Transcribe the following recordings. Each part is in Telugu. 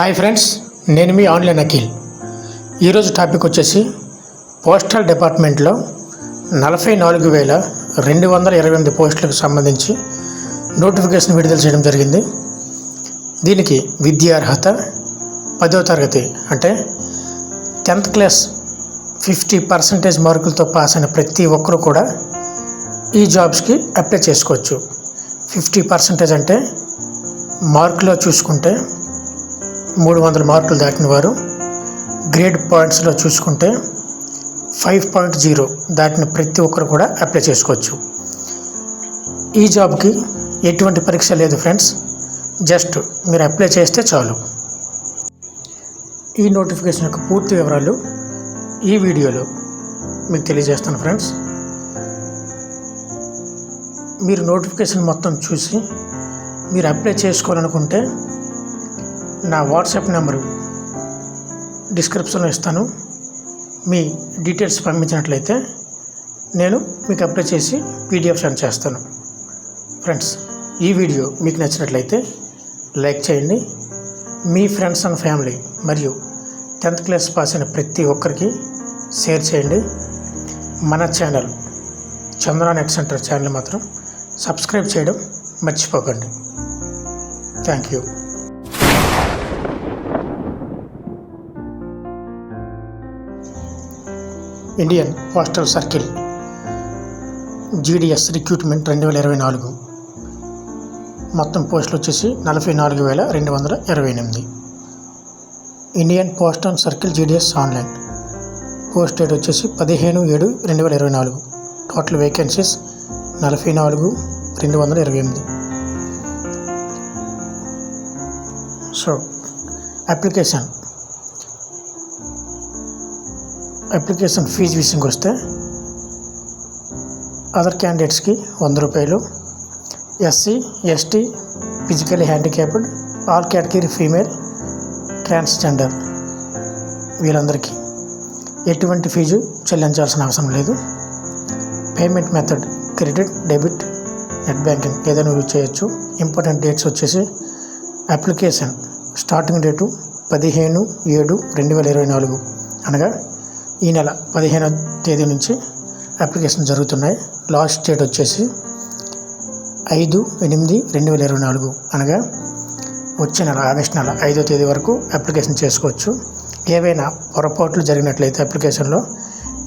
హాయ్ ఫ్రెండ్స్ నేను మీ ఆన్లైన్ అఖిల్. ఈరోజు టాపిక్ వచ్చేసి పోస్టల్ డిపార్ట్మెంట్లో నలభై నాలుగు వేల రెండు వందల ఇరవై ఎనిమిది పోస్టులకు సంబంధించి నోటిఫికేషన్ విడుదల చేయడం జరిగింది. దీనికి విద్యార్హత పదో తరగతి అంటే టెన్త్ క్లాస్ ఫిఫ్టీ పర్సెంటేజ్ మార్కులతో పాస్ అయిన ప్రతి ఒక్కరూ కూడా ఈ జాబ్స్కి అప్లై చేసుకోవచ్చు. ఫిఫ్టీ పర్సెంటేజ్ అంటే మార్కులో చూసుకుంటే మూడు వందల మార్కులు దాటిన వారు గ్రేడ్ పాయింట్స్లో చూసుకుంటే ఫైవ్ పాయింట్ జీరో దాటిన ప్రతి ఒక్కరు కూడా అప్లై చేసుకోవచ్చు. ఈ జాబ్కి ఎటువంటి పరీక్ష లేదు ఫ్రెండ్స్. జస్ట్ మీరు అప్లై చేస్తే చాలు. ఈ నోటిఫికేషన్ యొక్క పూర్తి వివరాలు ఈ వీడియోలో మీకు తెలియజేస్తాను ఫ్రెండ్స్. మీరు నోటిఫికేషన్ మొత్తం చూసి మీరు అప్లై చేసుకోవాలనుకుంటే నా వాట్సాప్ నెంబరు డిస్క్రిప్షన్లో ఇస్తాను. మీ డీటెయిల్స్ పంపించినట్లయితే నేను మీకు అప్లై చేసి పీడిఎఫ్ సెండ్ చేస్తాను. ఫ్రెండ్స్ ఈ వీడియో మీకు నచ్చినట్లయితే లైక్ చేయండి. మీ ఫ్రెండ్స్ అండ్ ఫ్యామిలీ మరియు టెన్త్ క్లాస్ పాస్ అయిన ప్రతి ఒక్కరికి షేర్ చేయండి. మన channel Chandra net center channel మాత్రం సబ్స్క్రైబ్ చేయడం మర్చిపోకండి. Thank you. Indian postal circle GDS recruitment రెండు వేల ఇరవై నాలుగు. మొత్తం పోస్టులు వచ్చేసి నలభై నాలుగు వేల రెండు వందల ఇరవై ఎనిమిది. Indian postal circle GDS online. Post date వచ్చేసి పదిహేను ఏడు రెండు వేల ఇరవై నాలుగు. టోటల్ వేకెన్సీస్ నలభై నాలుగు రెండు వందల ఇరవై ఎనిమిది. So application. అప్లికేషన్ ఫీజు విషయంకి వస్తే అదర్ క్యాండిడేట్స్కి వంద రూపాయలు SC ST physically handicapped all category female transgender వీళ్ళందరికీ ఎటువంటి ఫీజు చెల్లించాల్సిన అవసరం లేదు. Payment method credit debit net banking ఏదైనా యూజ్ చేయొచ్చు. ఇంపార్టెంట్ డేట్స్ వచ్చేసి అప్లికేషన్ స్టార్టింగ్ డేటు పదిహేను ఏడు రెండు వేల ఇరవై నాలుగు అనగా ఈ నెల పదిహేనో తేదీ నుంచి అప్లికేషన్ జరుగుతున్నాయి. లాస్ట్ డేట్ వచ్చేసి ఐదు ఎనిమిది రెండు వేల ఇరవై నాలుగు అనగా వచ్చే నెల ఆగస్ట్ నెల ఐదో తేదీ వరకు అప్లికేషన్ చేసుకోవచ్చు. ఏవైనా పొరపాట్లు జరిగినట్లయితే అప్లికేషన్లో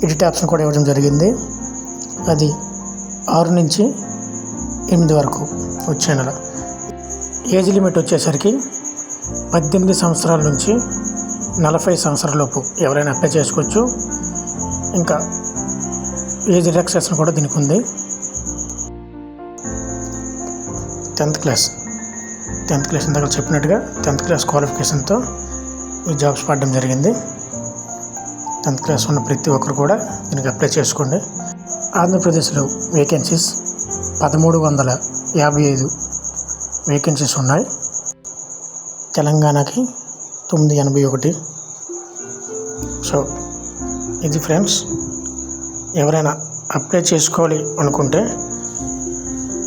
ఎడిట్ ఆప్షన్ కూడా ఇవ్వడం జరిగింది. అది ఆరు నుంచి ఎనిమిది వరకు వచ్చే నెల. ఏజ్ లిమిట్ వచ్చేసరికి పద్దెనిమిది సంవత్సరాల నుంచి నలభై సంవత్సరాలలోపు ఎవరైనా అప్లై చేసుకోవచ్చు. ఇంకా ఏజ్ రిలాక్సేషన్ కూడా దీనికి ఉంది. టెన్త్ క్లాస్ టెన్త్ క్లాస్ ఇందాక చెప్పినట్టుగా టెన్త్ క్లాస్ క్వాలిఫికేషన్తో ఈ జాబ్స్ పడడం జరిగింది. టెన్త్ క్లాస్ ఉన్న ప్రతి ఒక్కరు కూడా దీనికి అప్లై చేసుకోండి. ఆంధ్రప్రదేశ్లో వేకెన్సీస్ పదమూడు వందల యాభై ఐదు వేకెన్సీస్ ఉన్నాయి. తెలంగాణకి తొమ్మిది ఎనభై ఒకటి. సో ఇది ఫ్రెండ్స్ ఎవరైనా అప్లై చేసుకోవాలి అనుకుంటే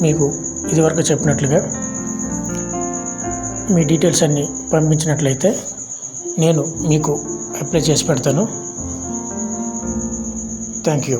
మీకు ఇదివరకు చెప్పినట్లుగా మీ డీటెయిల్స్ అన్నీ పంపించినట్లయితే నేను మీకు అప్లై చేసి పెడతాను. Thank you